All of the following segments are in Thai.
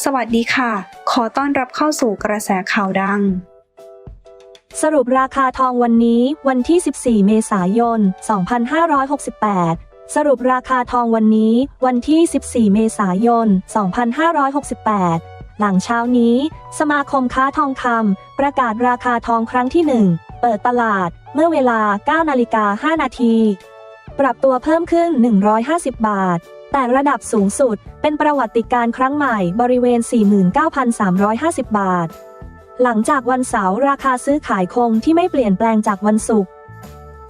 สวัสดีค่ะ ขอต้อนรับเข้าสู่กระแสข่าวดัง สรุปราคาทองวันนี้วันที่ 14 เมษายน 2568 สรุปราคาทองวันนี้วันที่ 14 เมษายน 2568 หลังเช้านี้ สมาคมค้าทองคำประกาศราคาทองครั้งที่ 1 เปิดตลาดเมื่อเวลา 9 นาฬิกา 5 นาที ปรับตัวเพิ่มขึ้น 150 บาท แต่ระดับสูงสุดเป็นประวัติการครั้งใหม่บริเวณ 49,350 บาท หลังจากวันเสาร์ราคาซื้อขายคงที่ไม่เปลี่ยนแปลงจากวันศุกร์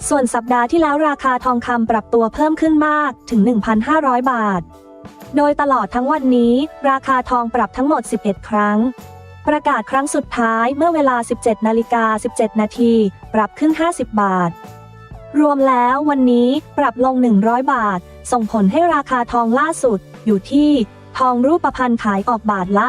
ส่วนสัปดาห์ที่แล้วราคาทองคำปรับตัวเพิ่มขึ้นมากถึง 1,500 บาท โดยตลอดทั้งวันนี้ ราคาทองปรับทั้งหมด 11 ครั้ง ประกาศครั้งสุดท้ายเมื่อเวลา 17 นาฬิกา 17 นาที ปรับขึ้น 50 บาท รวมแล้ววันนี้ปรับลง 100 บาท ส่งผลให้ราคาทองล่าสุด อยู่ที่ ทองรูปพรรณขายออกบาทละ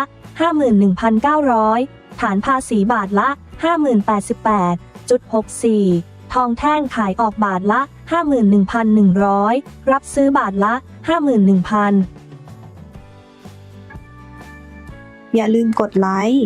51,900 ฐานภาษีบาทละ 50,88.64 ทองแท่งขายออกบาทละ 51,100 รับซื้อบาทละ 51,000 อย่าลืมกดไลค์